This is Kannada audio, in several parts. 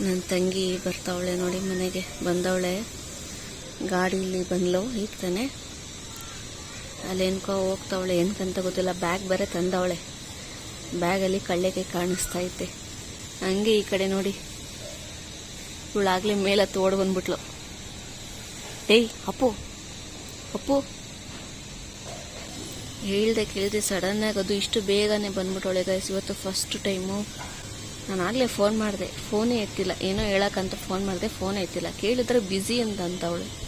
ನನ್ನ ತಂಗಿ ಬರ್ತಾವಳೆ ನೋಡಿ ಮನೆಗೆ ಬಂದವಳೆ. ಗಾಡೀಲಿ ಬಂದ್ಲು, ಈಗ ತಾನೆ. ಹೋಗ್ತಾವಳೆ ಏನಕ್ಕಂತ ಗೊತ್ತಿಲ್ಲ. ಬ್ಯಾಗ್ ಬೇರೆ ತಂದವಳೆ. ಬ್ಯಾಗಲ್ಲಿ ಕಳ್ಳೆಗೆ ಕಾಣಿಸ್ತಾ ಐತೆ. ಹಂಗೆ ಈ ಕಡೆ ನೋಡಿ. ಇವಳಾಗ್ಲೇ ಮೇಲೆ ಓಡ್ ಬಂದ್ಬಿಟ್ಲು. ಏಯ್, ಅಪ್ಪು ಅಪ್ಪು. ಹೇಳ್ದೆ ಕೇಳಿದೆ ಸಡನ್ನಾಗಿ ಅದು ಇಷ್ಟು ಬೇಗನೆ ಬಂದ್ಬಿಟ್ಟವಳೆ ಗೈಸ್ ಇವತ್ತು ಫಸ್ಟ್ ಟೈಮು ನಾನು ಆಗಲೇ ಫೋನ್ ಮಾಡಿದೆ. ಫೋನೇ ಎತ್ತಿಲ್ಲ. ಏನೋ ಹೇಳಕ್ಕಂತ ಫೋನ್ ಮಾಡಿದೆ. ಫೋನೇ ಎತ್ತಿಲ್ಲ. ಕೇಳಿದ್ರೆ ಬ್ಯುಸಿ ಅಂತ ಅವಳು.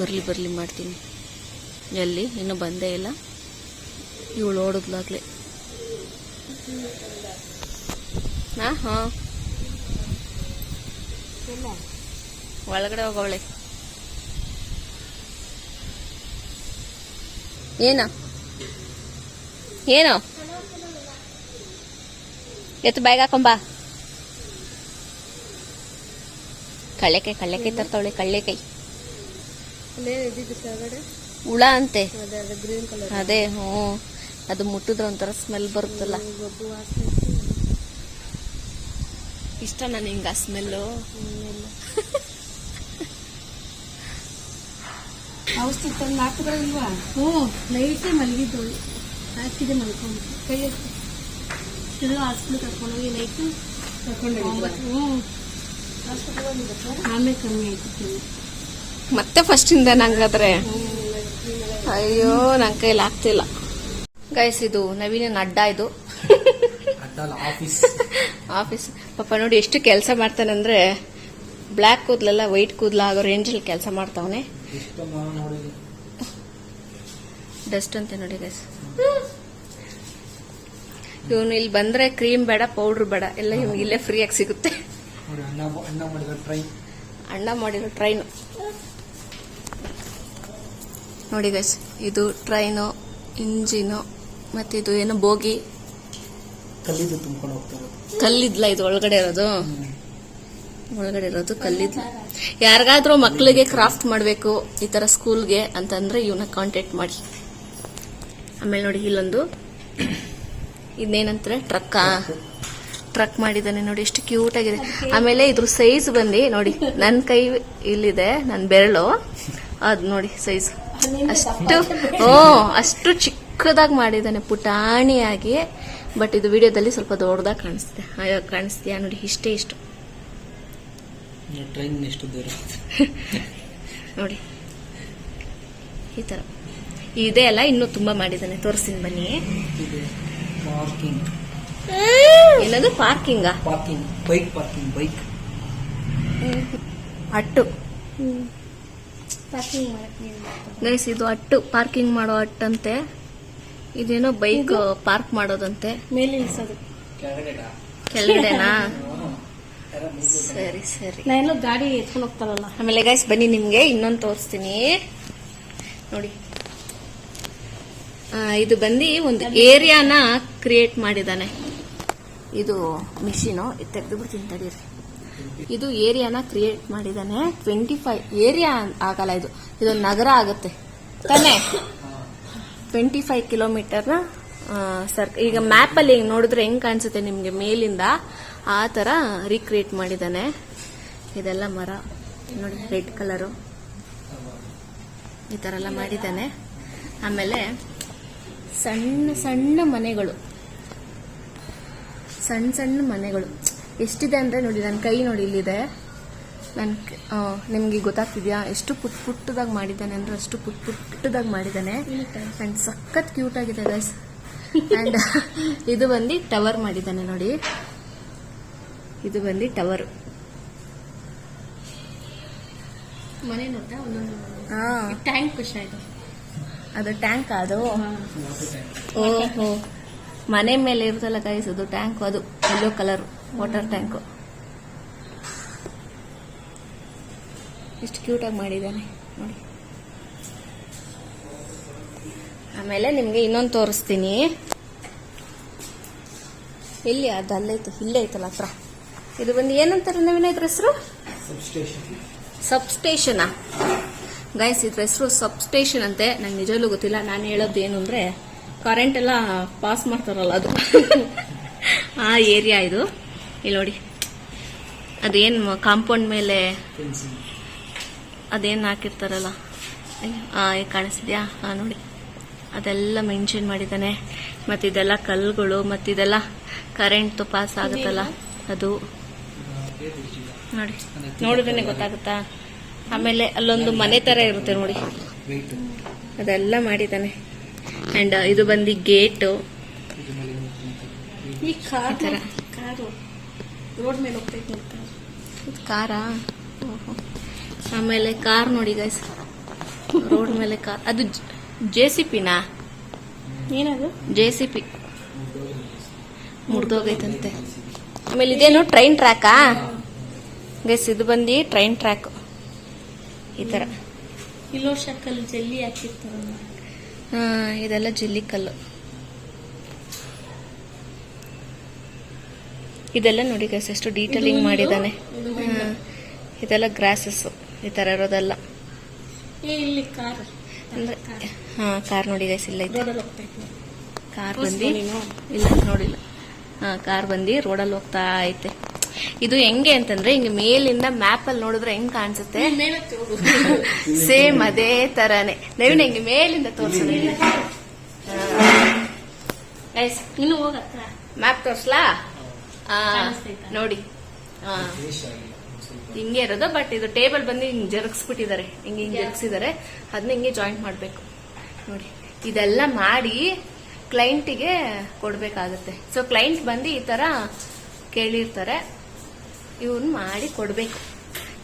ಬರಲಿ ಬರಲಿ ಮಾಡ್ತೀನಿ. ಎಲ್ಲಿ? ಇನ್ನೂ ಬಂದೇ ಇಲ್ಲ. ಇವಳು ಓಡಿದ್ಲಾಗ್ಲೆ ನಾ ಹಾಂ. ಒಳಗಡೆ ಹೋಗವಳೆ. ಏನ? ಏನು? ಎತ್ತು ಬ್ಯಾಗ್ ಹಾಕೊಂಬಾ ಕಳ್ಳೆಕಾಯಿ ಕಳ್ಳೆಕಾಯಿ ತರ್ತಾವಳೆ ಕಳ್ಳೆಕಾಯಿ. ಹುಳ ಅಂತೆ. ಅದೇ ಅದೇ ಗ್ರೀನ್ ಕಲರ್ ಅದೇ ಹ್ಞೂ. ಅದು ಮುಟ್ಟಿದ್ರೆ ಒಂಥರ ಸ್ಮೆಲ್ ಬರುತ್ತಲ್ಲ. ಇಷ್ಟ ನಾನು ಹಿಂಗ ಆ ಸ್ಮೆಲ್ಲು ಔಷಧಿ ತಂದು ಹಾಕಿದ್ರಲ್ವಾ ಹ್ಞೂ ನೈಟೇ ಮಲಗಿದ್ದವಳು ಹಾಕಿದೆ ಮಲ್ಕೊಂಡು ಕೈ ತಿರುಳು ಹಾಸ್ಪಿಟ್ಲ್ ಕರ್ಕೊಂಡೋಗಿ ನೈಟು ಹ್ಞೂ ಆಮೇಲೆ ಕಮ್ಮಿ ಆಯ್ತು. ಮತ್ತೆ ಫಸ್ಟ್ ಇಂದ ನಂಗಾದ್ರೆ ಅಯ್ಯೋ ನನ್ ಕೈಲಿ ಆಗ್ತಿಲ್ಲ ಗೈಸ್ ಇದು ನವೀನ ಅಡ್ಡ ಇದು. ಆಫೀಸ್ ಆಫೀಸ್ ಪಾಪ ನೋಡಿ ಎಷ್ಟು ಕೆಲಸ ಮಾಡ್ತಾನೆ ಅಂದ್ರೆ ಬ್ಲ್ಯಾಕ್ ಕೂದಲೆಲ್ಲ ವೈಟ್ ಕೂದಲ ಆಗೋ ರೇಂಜಲ್ಲಿ ಕೆಲಸ ಮಾಡ್ತಾವನೆ. ಡಸ್ಟ್ ಅಂತ ನೋಡಿ ಗೈಸ್ ಇವನು ಇಲ್ಲಿ ಬಂದ್ರೆ ಕ್ರೀಮ್ ಬೇಡ ಪೌಡರ್ ಬೇಡ ಎಲ್ಲ ಇವ್ನಿಗೆ ಇಲ್ಲೇ ಫ್ರೀಯಾಗಿ ಸಿಗುತ್ತೆ. ಅಣ್ಣ ಮಾಡಿರೋ ಟ್ರೈನ್ ಅಣ್ಣ ಮಾಡಿರೋ ಟ್ರೈನು ನೋಡಿ ಗೈಸ್ ಇದು ಟ್ರೈನು ಇಂಜಿನು ಮತ್ತೆ ಇದು ಏನು ಬೋಗಿ? ಕಲ್ಲಿದ್ದು ತುಂಬ್ಕೊಂಡು ಹೋಗ್ತಾರೆ ಕಲ್ಲಿದ್ಲ ಇದು ಒಳಗಡೆ ಇರೋದು? ಒಳಗಡೆ ಇರೋದು ಕಲ್ಲಿದ್ಲ. ಯಾರಿಗಾದ್ರೂ ಮಕ್ಕಳಿಗೆ ಕ್ರಾಫ್ಟ್ ಮಾಡಬೇಕು ಈ ಥರ ಸ್ಕೂಲ್ಗೆ ಅಂತಂದ್ರೆ ಇವನ್ನ ಕಾಂಟ್ಯಾಕ್ಟ್ ಮಾಡಿ. ಆಮೇಲೆ ನೋಡಿ ಇಲ್ಲೊಂದು. ಇನ್ನೇನಂತಾರೆ ಟ್ರಕ್ಕಾ? ಟ್ರಕ್. ಮಾಡಿದ್ದಾನೆ ನೋಡಿ ಎಷ್ಟು ಕ್ಯೂಟ್ ಆಗಿದೆ. ಆಮೇಲೆ ಇದ್ರ ಸೈಜ್ ಬಂದು ನೋಡಿ. ನನ್ನ ಕೈ ಇಲ್ಲಿದೆ ನನ್ನ ಬೆರಳು. ಅದು ನೋಡಿ ಸೈಜ್ ಅಷ್ಟು ಓ ಅಷ್ಟು ಚಿಕ್ಕದಾಗಿ ಮಾಡಿದ್ದಾನೆ ಪುಟಾಣಿಯಾಗಿ. ಬಟ್ ಇದು ವಿಡಿಯೋದಲ್ಲಿ ಸ್ವಲ್ಪ ದೊಡ್ಡದಾಗಿ ಕಾಣಿಸ್ತೆ ಅಯ್ಯೋ ಕಾಣಿಸ್ತೀಯಾ ನೋಡಿ ಇಷ್ಟೇ ಇಷ್ಟು. ನೋಡಿ. ಈ ಥರ ಇದೆ ಅಲ್ಲ ಇನ್ನೂ ತುಂಬಾ ಮಾಡಿದ್ದಾನೆ. ತೋರಿಸ್ತೀನಿ ಬನ್ನಿ. ಪಾರ್ಕಿಂಗ್ ಏನದು? ಪಾರ್ಕಿಂಗಾ ಪಾರ್ಕಿಂಗ್ ಬೈಕ್ ಪಾರ್ಕಿಂಗ್ ಬೈಕ್ ಅಟ್ಟು. ಗೈಸ್ ಇದು ಅಟ್ಟು. ಪಾರ್ಕಿಂಗ್ ಮಾಡೋ ಅಟ್ಟಂತೆ. ಇದೇನೋ ಬೈಕ್ ಪಾರ್ಕ್ ಮಾಡೋದಂತೆ. ಮೇಲೆ ಇಳಿಸೋದು. ಕೆಳಗಡೆನಾ? ಸರಿ ಸರಿ. ನಾನು ಏನೋ ಗಾಡಿ ಎತ್ಕೊಂಡು ಹೋಗ್ತಾರಲ್ಲ. ಆಮೇಲೆ ಗೈಸ್ ಬನ್ನಿ ನಿಮ್ಗೆ. ಇನ್ನೊಂದು ತೋರಿಸ್ತೀನಿ. ನೋಡಿ. ಇದು ಬಂದು ಒಂದು ಏರಿಯಾನ ಕ್ರಿಯೇಟ್ ಮಾಡಿದ್ದಾನೆ. ಇದು ಮಿಷಿನು, ಇದು ತೆಗೆದು ಬಿಡ್ತೀನಿ ತಡೀರಿ. ಇದು ಏರಿಯಾನ ಕ್ರಿಯೇಟ್ ಮಾಡಿದ್ದಾನೆ. ಟ್ವೆಂಟಿ ಫೈವ್ ಏರಿಯಾ ಆಗಲ್ಲ ಇದು. ಇದು ನಗರ ಆಗುತ್ತೆ. ತಾನೇ? ಟ್ವೆಂಟಿ ಫೈವ್ ಕಿಲೋಮೀಟರ್ನ ಸರ್ ಈಗ ಮ್ಯಾಪಲ್ಲಿ ಹಿಂಗೆ ನೋಡಿದ್ರೆ ಹೆಂಗ್ ಕಾಣಿಸುತ್ತೆ ನಿಮಗೆ ಮೇಲಿಂದ? ಆ ಥರ ರೀಕ್ರಿಯೇಟ್ ಮಾಡಿದ್ದಾನೆ. ಇದೆಲ್ಲ ಮರ. ನೋಡಿ, ರೆಡ್ ಕಲರು. ಈ ಥರ ಎಲ್ಲ ಮಾಡಿದ್ದಾನೆ. ಆಮೇಲೆ ಸಣ್ಣ ಸಣ್ಣ ಮನೆಗಳು. ಸಣ್ಣ ಸಣ್ಣ ಮನೆಗಳು. ಎಷ್ಟಿದೆ ಅಂದರೆ ನೋಡಿ ನನ್ನ ಕೈ ನೋಡಿ ಇಲ್ಲಿದೆ. ನನ್ನ ನಿಮಗೆ ಗೊತ್ತಾಗ್ತಿದ್ಯಾ? ಎಷ್ಟು ಪುಟ್ ಪುಟ್ಟದಾಗಿ ಮಾಡಿದ್ದಾನೆ ಅಂದರೆ ಅಷ್ಟು ಪುಟ್ ಪುಟ್ಟದಾಗಿ ಮಾಡಿದ್ದಾನೆ. ಆ್ಯಂಡ್ ಸಖತ್ ಕ್ಯೂಟ್ ಆಗಿದೆ ಗೈಸ್ ಆ್ಯಂಡ್ ಇದು ಬಂದು ಟವರ್ ಮಾಡಿದ್ದಾನೆ ನೋಡಿ. ಇದು ಬಂದು ಟವರ್. ಮನೆ ನೋಡ್ತಾ ಒಂದೊಂದು ಟ್ಯಾಂಕ್ ಖುಷಿ ಆಯ್ತು. ಅದು ಟ್ಯಾಂಕ್ ಅದು. ಓಹೋ. ಮನೆ ಮೇಲೆ ಇರುತ್ತಲ್ಲ ಗೈಸ್ ಅದು ಟ್ಯಾಂಕ್ ಅದು. ಯೆಲ್ಲೋ ಕಲರ್ ವಾಟರ್ ಟ್ಯಾಂಕ್ ಎಷ್ಟು ಆಗಿ ಮಾಡಿದ್ದಾನೆ. ನೋಡಿ. ಆಮೇಲೆ ನಿಮಗೆ ಇನ್ನೊಂದು ತೋರಿಸ್ತೀನಿ. ಇಲ್ಲಿ ಅದು ಅಲ್ಲೈತು ಇಲ್ಲೇ ಐತಲ್ಲ ಹತ್ರ. ಇದು ಬಂದು ಏನಂತಾರೆ ನವೀನ ಇದ್ರ ಹೆಸರು? ಸಬ್ಸ್ಟೇಷನ್ ಸಬ್ಸ್ಟೇಷನಾ ಸಬ್ ಸ್ಟೇಷನಾ ಗೈಸ್ ಇದ್ರ ಹೆಸರು ಸಬ್ ಸ್ಟೇಷನ್ ಅಂತೆ. ನಂಗೆ ನಿಜವಲ್ಲೂ ಗೊತ್ತಿಲ್ಲ. ನಾನು ಹೇಳೋದು ಏನು ಅಂದರೆ ಕರೆಂಟ್ ಎಲ್ಲ ಪಾಸ್ ಮಾಡ್ತಾರಲ್ಲ ಅದು. ಆ ಏರಿಯಾ ಇದು. ಇಲ್ಲಿ ನೋಡಿ. ಅದೇನು ಕಾಂಪೌಂಡ್ ಮೇಲೆ ಅದೇನು ಹಾಕಿರ್ತಾರಲ್ಲ. ಈಗ ಕಾಣಿಸ್ತಿದ್ಯಾ? ಹಾ ನೋಡಿ. ಅದೆಲ್ಲ ಮೆನ್ಷನ್ ಮಾಡಿದ್ದಾನೆ. ಮತ್ತು ಇದೆಲ್ಲ ಕಲ್ಲುಗಳು, ಮತ್ತು ಇದೆಲ್ಲ ಕರೆಂಟ್ ಪಾಸ್ ಆಗುತ್ತಲ್ಲ. ಅದು. ನೋಡಿ. ನೋಡಿದ್ರೆ ಗೊತ್ತಾಗುತ್ತಾ? ಆಮೇಲೆ ಅಲ್ಲೊಂದು ಮನೆ ತರ ಇರುತ್ತೆ ನೋಡಿ. ಅದೆಲ್ಲ ಮಾಡಿದ್ದಾನೆ. ಅಂಡ್ ಇದು ಬಂದು ಗೇಟು. ಈ ತರ. ಕಾರು. ರೋಡ್ ಮೇಲೆ ಹೋಗ್ತೈತೆ ಕಾರಾ. ಆಮೇಲೆ ಕಾರ್ ನೋಡಿ ಗೈಸ್ ರೋಡ್ ಮೇಲೆ ಕಾರ್. ಅದು ಜೆ ಸಿ ಪಿನಾ? ಏನದು? J C P. ಮುರಿದೋಗೈತಂತೆ. ಆಮೇಲೆ ಇದೇನು ಟ್ರೈನ್ ಟ್ರ್ಯಾಕಾ ಗೈಸ್ ಇದು ಬಂದು ಟ್ರೈನ್ ಟ್ರ್ಯಾಕ್ ಈ ಥರ ಶಕ್ಕಲ್ಲಿ ಜಲ್ಲಿ ಹಾಕಿರ್ತಾರ ಇದೆಲ್ಲ ಜಿಲ್ಲಿ ಕಲ್ಲು. ಇದೆಲ್ಲ ನೋಡಿ ಗೈಸ್ ಎಷ್ಟು ಡೀಟೇಲಿಂಗ್ ಮಾಡಿದಾನೆ ಮಾಡಿದ್ದಾನೆ. ಇದೆಲ್ಲ ಗ್ರಾಸಸ್ ಈ ಥರ ಇರೋದೆಲ್ಲ. ಇಲ್ಲಿ ಕಾರ್. ಅಂದ್ರೆ ಹಾ ಕಾರ್ ನೋಡಿ ಗೈಸ್ ಇಲ್ಲ ಇದೆ. ಕಾರ್ ಬಂದು ಇಲ್ಲ ನೋಡಿಲ್ಲ. ಹಾ ಕಾರ್ ಬಂದಿ ರೋಡಲ್ಲಿ ಹೋಗ್ತಾ ಐತೆ. ಇದು ಹೆಂಗೆ ಅಂತಂದ್ರೆ ಹಿಂಗೆ ಮೇಲಿಂದ ಮ್ಯಾಪ್ ಅಲ್ಲಿ ನೋಡಿದ್ರೆ ಹೆಂಗ್ ಕಾಣಿಸುತ್ತೆ? ಸೇಮ್ ಅದೇ ತರಾನೇ. ನವೀನ್ ಹಿಂಗೆ ಮೇಲಿಂದ ತೋರ್ಸೋದು ಗೈಸ್ ಇನ್ನು ಮ್ಯಾಪ್ ತೋರ್ಸ್ಲಾ? ನೋಡಿ. ಹಿಂಗೆ ಇರೋದು ಬಟ್ ಇದು ಟೇಬಲ್ ಬಂದು ಹಿಂಗ್ ಜರುಗಿಸ್ಬಿಟ್ಟಿದ್ದಾರೆ. ಹಿಂಗೆ ಹಿಂಗೆ ಜರುಗಿಸಿದ್ದಾರೆ. ಅದನ್ನ ಹಿಂಗೆ ಜಾಯಿಂಟ್ ಮಾಡಬೇಕು. ನೋಡಿ ಇದೆಲ್ಲ ಮಾಡಿ ಕ್ಲೈಂಟಿಗೆ ಕೊಡ್ಬೇಕಾಗತ್ತೆ. ಸೊ ಕ್ಲೈಂಟ್ ಬಂದು ಈ ತರ ಕೇಳಿರ್ತಾರೆ. ಇವನ್ ಮಾಡಿ ಕೊಡ್ಬೇಕು.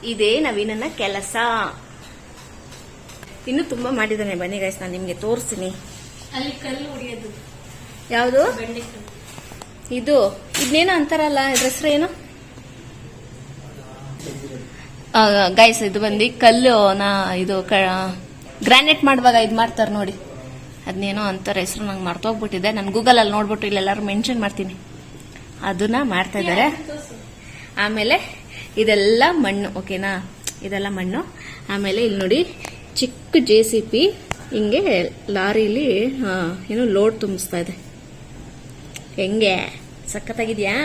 ಇದೇ ನವೀನನ ಕೆಲಸ. ಇನ್ನು ತುಂಬಾ ಮಾಡಿದ್ದಾನೆ ಬನ್ನಿ ಗೈಸ್ ನಾನು ನಿಮ್ಗೆ ತೋರಿಸ್ತೀನಿ. ಅಲ್ಲಿ ಕಲ್ಲು ಹೊಡಿಯೋದು. ಯಾವುದು? ಇದು. ಇದನ್ನೇನೋ ಅಂತಾರಲ್ಲ ಇದ್ರ ಹೆಸರು ಏನು? ಗೈಸ್ ಇದು ಬಂದು ಕಲ್ಲು ನಾ ಇದು ಗ್ರಾನೈಟ್ ಮಾಡುವಾಗ ಇದು ಮಾಡ್ತಾರೆ ನೋಡಿ. ಅದನ್ನೇನೋ ಅಂತಾರೆ ಹೆಸರು ನಂಗೆ ಮರ್ತೋಗ್ಬಿಟ್ಟಿದೆ. ನಾನು ಗೂಗಲಲ್ಲಿ ನೋಡ್ಬಿಟ್ಟು ಇಲ್ಲೆಲ್ಲರೂ ಮೆನ್ಷನ್ ಮಾಡ್ತೀನಿ. ಅದನ್ನ ಮಾಡ್ತಾ ಇದ್ದಾರೆ ಆಮೇಲೆ ಇದೆಲ್ಲ ಮಣ್ಣು ಓಕೆನಾ? ಇದೆಲ್ಲ ಮಣ್ಣು. ಆಮೇಲೆ ಇಲ್ಲಿ ನೋಡಿ ಚಿಕ್ಕ ಜೆ ಸಿ ಪಿ ಹಿಂಗೆ ಲಾರಿಲಿ ಏನು ಲೋಡ್ ತುಂಬಿಸ್ತಾ ಇದೆ. ಹೆಂಗೆ? ಸಖತ್ತಾಗಿದೆಯಾ?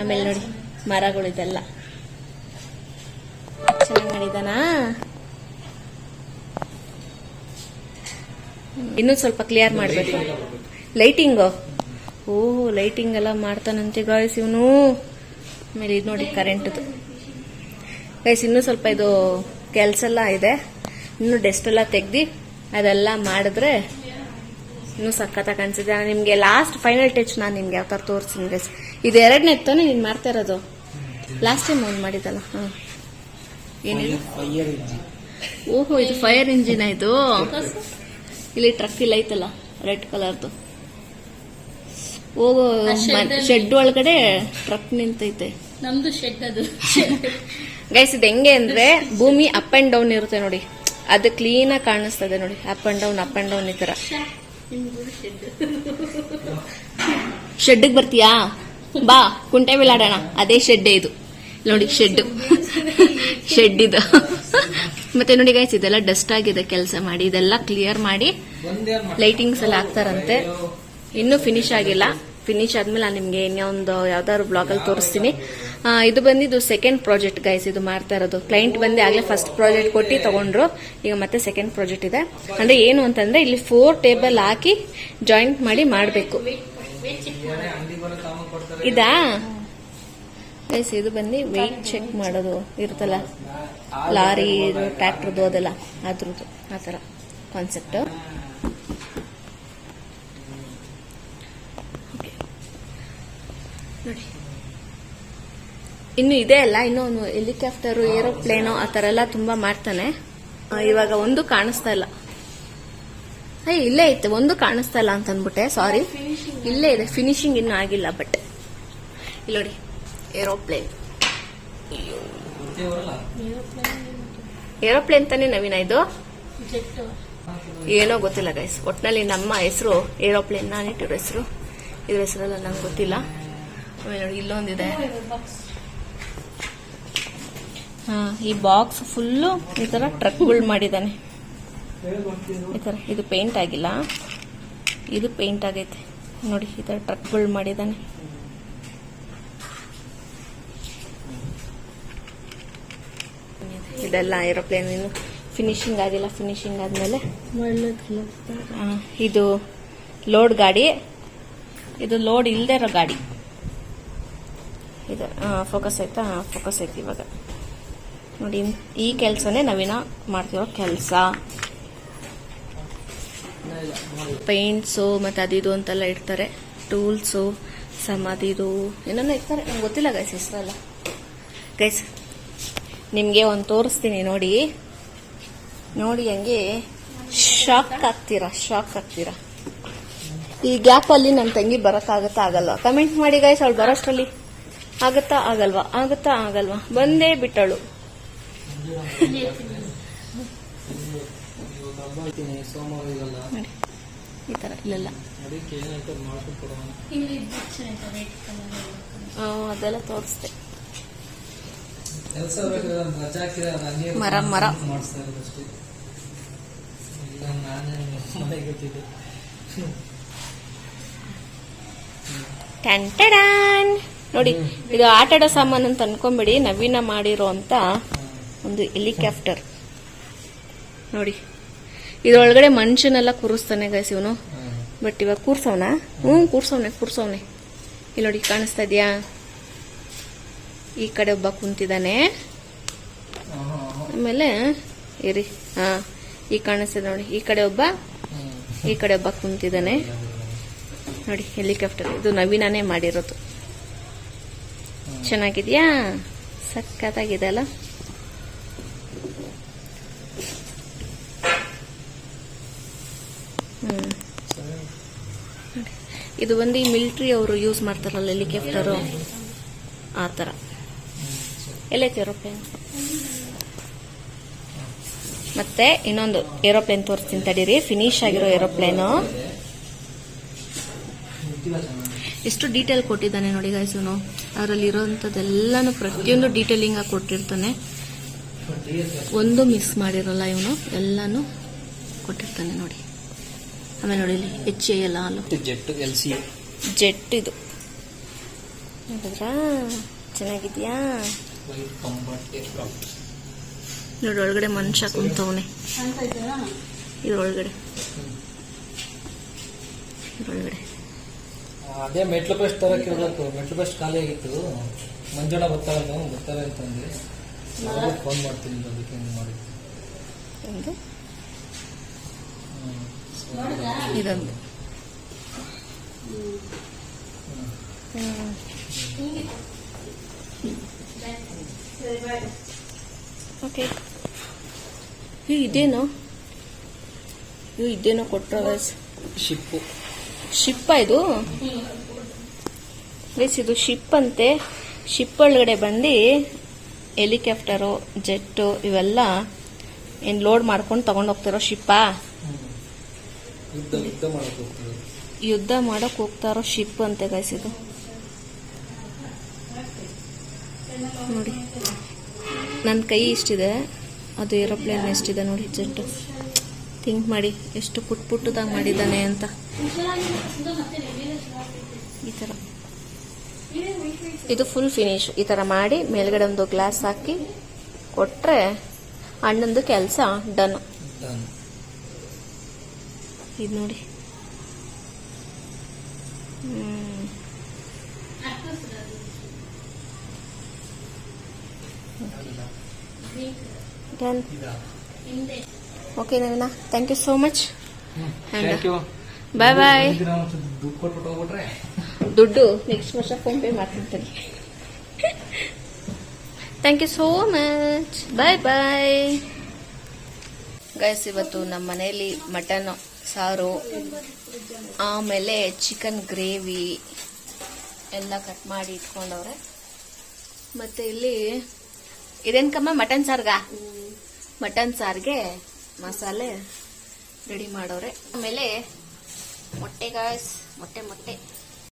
ಆಮೇಲೆ ನೋಡಿ ಮರಗಳು ಇದೆಲ್ಲ. ಚೆನ್ನಾಗಿ ಮಾಡಿದಾನಾ ಇನ್ನೂ ಸ್ವಲ್ಪ ಕ್ಲಿಯರ್ ಮಾಡಬೇಕು. ಲೈಟಿಂಗು ಓ ಲೈಟಿಂಗ್ ಎಲ್ಲ ಮಾಡ್ತಾನಂತೆ ಗಾಯ್ಸ್ ಇವನು. ಆಮೇಲೆ ಇದು ನೋಡಿ ಕರೆಂಟ್ದು. ಗೈಸ್ ಇನ್ನೂ ಸ್ವಲ್ಪ ಇದು ಕೆಲಸ ಎಲ್ಲ ಇದೆ. ಇನ್ನು ಡೆಸ್ಟ್ ಎಲ್ಲ ತೆಗ್ದು ಅದೆಲ್ಲ ಮಾಡಿದ್ರೆ ಇನ್ನೂ ಸಖತ್ತಾಗಿ ಅನ್ಸಿದೆ ನಿಮಗೆ ಲಾಸ್ಟ್ ಫೈನಲ್ ಟಚ್ ನಾನು ನಿಮ್ಗೆ ಯಾವ ಥರ ತೋರಿಸ್ತೀನಿ ಗೈಸ್ ಇದು ಎರಡನೇ ತಾನೇ ನೀನು ಮಾಡ್ತಾ ಇರೋದು? ಲಾಸ್ಟ್ ಟೈಮ್ ಒಂದು ಮಾಡಿದ್ದಲ್ಲ ಹಾಂ. ಏನಿಲ್ಲ ಫೈರ್ ಇಂಜಿನ್ ಓಹೋ ಇದು ಫೈರ್ ಇಂಜಿನ್ ಇದು? ಇಲ್ಲಿ ಟ್ರಕ್ ಇಲ್ಲ ಐತಲ್ಲ ರೆಡ್ ಕಲರ್ದು ಓಹೋ ಶೆಡ್ ಒಳಗಡೆ ಟ್ರಕ್ ನಿಂತೈತೆ. ನಮ್ದು ಶೆಡ್ ಅದು. ಗೈಸ್ ಇದು ಹೆಂಗೆ ಅಂದ್ರೆ ಭೂಮಿ ಅಪ್ ಅಂಡ್ ಡೌನ್ ಇರುತ್ತೆ ನೋಡಿ. ಅದು ಕ್ಲೀನ್ ಆಗಿ ಕಾಣಿಸ್ತದೆ ನೋಡಿ. Up and down up and down ಈ ತರ. ಶೆಡ್ ಬರ್ತೀಯಾ? ಬಾ ಕುಂಟೆ ಬಿಲಾಡೋಣ ಅದೇ ಶೆಡ್ ಇದು. ನೋಡಿ ಶೆಡ್ ಶೆಡ್ ಇದು. ಮತ್ತೆ ನೋಡಿ ಗೈಸ್ ಇದೆಲ್ಲ ಡಸ್ಟ್ ಆಗಿದೆ ಕೆಲಸ ಮಾಡಿ. ಇದೆಲ್ಲ ಕ್ಲಿಯರ್ ಮಾಡಿ ಲೈಟಿಂಗ್ಸ್ ಎಲ್ಲ ಹಾಕ್ತಾರಂತೆ. ಇನ್ನೂ ಫಿನಿಶ್ ಆಗಿಲ್ಲ. ಫಿನಿಶ್ ಆದ್ಮೇಲೆ ನಾನು ನಿಮ್ಗೆ ಇನ್ನೊಂದು ಯಾವ್ದಾದ್ರು ಬ್ಲಾಗ್ ಅಲ್ಲಿ ತೋರಿಸ್ತೀನಿ. ಇದು ಬಂದಿದ್ದು ಸೆಕೆಂಡ್ ಪ್ರಾಜೆಕ್ಟ್ ಗೈಸ್ ಇದು ಮಾಡ್ತಾ ಇರೋದು. ಕ್ಲೈಂಟ್ ಬಂದು ಆಗಲೇ ಫಸ್ಟ್ ಪ್ರಾಜೆಕ್ಟ್ ಕೊಟ್ಟು ತಗೊಂಡ್ರು. ಈಗ ಮತ್ತೆ ಸೆಕೆಂಡ್ ಪ್ರಾಜೆಕ್ಟ್ ಇದೆ. ಅಂದ್ರೆ ಏನು ಅಂತಂದ್ರೆ ಇಲ್ಲಿ ಫೋರ್ ಟೇಬಲ್ ಹಾಕಿ ಜಾಯಿಂಟ್ ಮಾಡಿ ಮಾಡಬೇಕು. ಇದಾ? ಗೈಸ್ ಇದು ಬಂದು ವೆಯ್ಟ್ ಚೆಕ್ ಮಾಡೋದು ಇರುತ್ತಲ್ಲ? ಲಾರಿ ಟ್ರ್ಯಾಕ್ಟರ್ದು ಅದೆಲ್ಲ. ಅದ್ರದ್ದು, ಆ ಥರ ಕಾನ್ಸೆಪ್ಟ್ ನೋಡಿ ಇನ್ನು ಇದೆ ಅಲ್ಲ, ಇನ್ನೂ ಒಂದು ಹೆಲಿಕಾಪ್ಟರು, ಏರೋಪ್ಲೇನು ಆ ಥರ ಎಲ್ಲ ತುಂಬಾ ಮಾಡ್ತಾನೆ. ಇವಾಗ ಒಂದು ಕಾಣಿಸ್ತಾ ಇಲ್ಲ. ಅಯ್ಯ ಇಲ್ಲೇ ಐತೆ ಒಂದು ಕಾಣಿಸ್ತಾ ಇಲ್ಲ ಅಂತ ಅಂದ್ಬಿಟ್ಟೆ ಸಾರಿ ಇಲ್ಲೇ ಇದೆ ಫಿನಿಶಿಂಗ್ ಇನ್ನೂ ಆಗಿಲ್ಲ ಬಟ್ ಇಲ್ಲಿ ನೋಡಿ, ಏರೋಪ್ಲೇನ್. ಏರೋಪ್ಲೇನ್ ತಾನೇ ನವೀನ ಇದು? ಏನೋ ಗೊತ್ತಿಲ್ಲ ಗೈಸ್ ಒಟ್ನಲ್ಲಿ ನಮ್ಮ ಹೆಸರು ಏರೋಪ್ಲೇನ್, ನಾನು ಇಟ್ಟಿರೋ ಹೆಸರು. ಇದ್ರ ಹೆಸರೆಲ್ಲ ನಂಗೆ ಗೊತ್ತಿಲ್ಲ. ನೋಡಿ ಇಲ್ಲೊಂದಿದೆ. ಹಾ ಈ ಬಾಕ್ಸ್ ಫುಲ್ಲು ಈ ತರ ಟ್ರಕ್ಗಳು ಮಾಡಿದ್ದಾನೆ. ಈ ತರ ಇದು ಪೇಂಟ್ ಆಗಿಲ್ಲ. ಇದು ಪೇಂಟ್ ಆಗೈತೆ. ನೋಡಿ ಈ ತರ ಟ್ರಕ್ಗಳು ಮಾಡಿದ್ದಾನೆ. ಇದೆಲ್ಲ ಏರೋಪ್ಲೇನ್ ಇನ್ನು ಫಿನಿಶಿಂಗ್ ಆಗಿಲ್ಲ ಫಿನಿಶಿಂಗ್ ಆದಮೇಲೆ. ಇದು ಲೋಡ್ ಗಾಡಿ. ಇದು ಲೋಡ್ ಇಲ್ಲದೆ ಇರೋ ಗಾಡಿ. ಇದು ಫೋಕಸ್ ಆಯ್ತಾ? ಫೋಕಸ್ ಐತಿ ಇವಾಗ. ನೋಡಿ, ಈ ಕೆಲಸನೇ ನಾವಿನ ಮಾಡ್ತಿರೋ ಕೆಲಸ. ಪೇಂಟ್ಸು ಮತ್ತು ಅದಿದು ಅಂತೆಲ್ಲ ಇಡ್ತಾರೆ. ಟೂಲ್ಸು ಸಮಾಧಿದು ಏನೇನೋ ಇರ್ತಾರೆ ನಂಗೆ ಗೊತ್ತಿಲ್ಲ ಗೈಸ್ ಹೆಸರಲ್ಲ ಗೈಸ್ ನಿಮಗೆ ಒಂದು ತೋರಿಸ್ತೀನಿ, ನೋಡಿ. ನೋಡಿ, ಹಂಗೆ ಶಾಕ್ ಆಗ್ತೀರಾ ಶಾಕ್ ಆಗ್ತೀರಾ? ಈ ಗ್ಯಾಪಲ್ಲಿ ನನ್ನ ತಂಗಿ ಬರೋಕ್ಕಾಗತ್ತಾ ಆಗಲ್ಲ. ಕಮೆಂಟ್ ಮಾಡಿ ಗೈಸ್ ಅವ್ಳು ಬರೋಷ್ಟರಲ್ಲಿ. ಆಗತ್ತಾ ಆಗಲ್ವಾ? ಆಗತ್ತಾ ಆಗಲ್ವಾ? ಬಂದೇ ಬಿಟ್ಟಳು. ಈ ಇಲ್ಲೆಲ್ಲ. ಅದೆಲ್ಲ ತೋರಿಸ್ದೆ. ಹಂಗೆ ಮರ, ಮರ. ಇರೋದು ನೋಡಿ, ಇದು ಆಟ ಆಡೋ ಸಾಮಾನು ಅಂತ ಅನ್ಕೊಂಬಿಡಿ, ನವೀನ ಮಾಡಿರೋ ಒಂದು ಹೆಲಿಕಾಪ್ಟರ್. ನೋಡಿ, ಇದ್ರೊಳಗಡೆ ಮನುಷ್ಯನೆಲ್ಲ ಕೂರಿಸ್ತಾನೆ ಗೈಸ್ ಇವನು. ಬಟ್ ಇವಾಗ ಕೂರ್ಸವನ? ಹ್ಞೂ, ಕೂರ್ಸವನೆ ಕೂರ್ಸವನೆ. ಇಲ್ಲಿ ನೋಡಿ, ಕಾಣಿಸ್ತಾ ಇದೆಯಾ? ಈ ಕಡೆ ಒಬ್ಬ ಕುಂತಿದ್ದಾನೆ. ಆಮೇಲೆ, ಇರಿ, ಹಾ, ಈ ಕಾಣಿಸ್ತಿದೆ ನೋಡಿ, ಈ ಕಡೆ ಒಬ್ಬ, ಈ ಕಡೆ ಒಬ್ಬ ಕುಂತಿದ್ದಾನೆ. ನೋಡಿ, ಹೆಲಿಕಾಪ್ಟರ್, ಇದು ನವೀನಾನೇ ಮಾಡಿರೋದು. ಚೆನ್ನಾಗಿದ್ಯಾ? ಸಕ್ಕತ್ತಾಗಿದೆ ಅಲ್ಲ ಇದು ಬಂದು ಈ ಮಿಲಿಟ್ರಿ ಅವರು ಯೂಸ್ ಮಾಡ್ತಾರಲ್ಲ, ಹೆಲಿಕಾಪ್ಟರು? ಆ ಥರ. ಎಲ್ಲೈತೆ ಏರೋಪ್ಲೇನ್? ಮತ್ತೆ ಇನ್ನೊಂದು ಏರೋಪ್ಲೇನ್ ತೋರಿಸ್ತೀನಿ ತಡೀರಿ. ಫಿನಿಶ್ ಆಗಿರೋ ಏರೋಪ್ಲೇನು. ಎಷ್ಟು ಡೀಟೇಲ್ ಕೊಟ್ಟಿದ್ದಾನೆ ನೋಡಿ ಗಾಯ್ಸ್ ಇವನು ಅದರಲ್ಲಿ ಇರೋಂಥದ್ದೆಲ್ಲನೂ ಪ್ರತಿಯೊಂದು ಡೀಟೇಲಿಂಗ್ ಆಗಿ ಕೊಟ್ಟಿರ್ತಾನೆ. ಒಂದು ಮಿಸ್ ಮಾಡಿರಲ್ಲ ಇವನು ಎಲ್ಲನೂ ಕೊಟ್ಟಿರ್ತಾನೆ ನೋಡಿ. ಆಮೇಲೆ ನೋಡಿ ಇಲ್ಲಿ ಎಚ್ ಎ ಎಲ್ಲ ಹಾಲು ಜೆಟ್ ಎಲ್ ಸಿ ಜೆಟ್ ಇದು. ನೋಡಿದ್ರಾ ಚೆನ್ನಾಗಿದ್ಯಾ? ನೋಡಿ ಒಳಗಡೆ ಮನುಷ್ಯ ಕುಂತವನೆ. ಇದ್ರೊಳಗಡೆ ಇದ್ರೊಳಗಡೆ ಅದೇ ಮೆಟ್ಲು ಬೆಸ್ಟ್ ತರಕ್ಕೆ ಇರ್ಬೇಕು ಮೆಟ್ಲು ಬೆಸ್ಟ್ ಖಾಲಿ ಆಗಿತ್ತು. ಮಂಜುಳ ಬರ್ತಾರೆ ನಾವು ಬರ್ತಾರೆ ಅಂತಂದ್ರೆ ಫೋನ್ ಮಾಡ್ತೀನಿ ಅದಕ್ಕೆ ಹಿಂಗೆ ಮಾಡಿ. ಇದೊಂದು. ಓಕೆ. ಇದೇನೋ? ಇದೇನೋ ಕೊಟ್ಟರ ಶಿಪ್ಪು. ಶಿಪ್ ಇದು. ಗೈಸ್ ಇದು ಶಿಪ್ ಅಂತೆ. ಶಿಪ್ ಒಳಗಡೆ ಬಂದು ಹೆಲಿಕಾಪ್ಟರು ಜೆಟ್ಟು ಇವೆಲ್ಲ ಏನು ಲೋಡ್ ಮಾಡ್ಕೊಂಡು ತಗೊಂಡು ಹೋಗ್ತಿರೋ ಶಿಪ್ಪಾ? ಯುದ್ಧ ಮಾಡೋಕೆ ಮಾಡಕ್ಕೆ ಯುದ್ಧ ಮಾಡಕ್ ಹೋಗ್ತಾ ಇರೋ ಶಿಪ್ ಅಂತೆ ಗೈಸ್ ಇದು. ನೋಡಿ. ನನ್ನ ಕೈ ಇಷ್ಟಿದೆ. ಅದು ಏರೋಪ್ಲೇನ್ ಎಷ್ಟಿದೆ ನೋಡಿ ಜೆಟ್ ಥಿಂಕ್ ಮಾಡಿ ಎಷ್ಟು ಪುಟ್ ಪುಟ್ಟದಾಗಿ ಮಾಡಿದ್ದಾನೆ ಅಂತ. ಈ ಥರ ಇದು ಫುಲ್ ಫಿನಿಶ್ ಈ ಥರ ಮಾಡಿ ಮೇಲ್ಗಡೆ ಒಂದು ಗ್ಲಾಸ್ ಹಾಕಿ ಕೊಟ್ಟರೆ ಅಣ್ಣಂದು ಕೆಲಸ ಡನ್ ಡನ್ ಇದು ನೋಡಿ. Done okay Naveena thank you so much thank you bye bye ದುಡ್ಡು ನೆಕ್ಸ್ಟ್ ವರ್ಷ ಫೋನ್ ಪೇ ಮಾಡ್ತಿರ್ತೀನಿ. Thank you so much bye bye guys ಇವತ್ತು ನಮ್ಮ ಮನೆಯಲ್ಲಿ ಮಟನ್ ಸಾರು ಆಮೇಲೆ ಚಿಕನ್ ಗ್ರೇವಿ ಎಲ್ಲ ಕಟ್ ಮಾಡಿ ಇಟ್ಕೊಂಡವ್ರೆ. ಮತ್ತೆ ಇಲ್ಲಿ ಇದೇನ್ ಕಮ್ಮ? ಮಟನ್ ಸಾರ್ಗ? ಮಟನ್ ಸಾರ್ಗೆ ಮಸಾಲೆ ರೆಡಿ ಮಾಡೋರೆ. ಆಮೇಲೆ ಮೊಟ್ಟೆ ಗಾಯ್ಸ್ ಮೊಟ್ಟೆ ಮೊಟ್ಟೆ.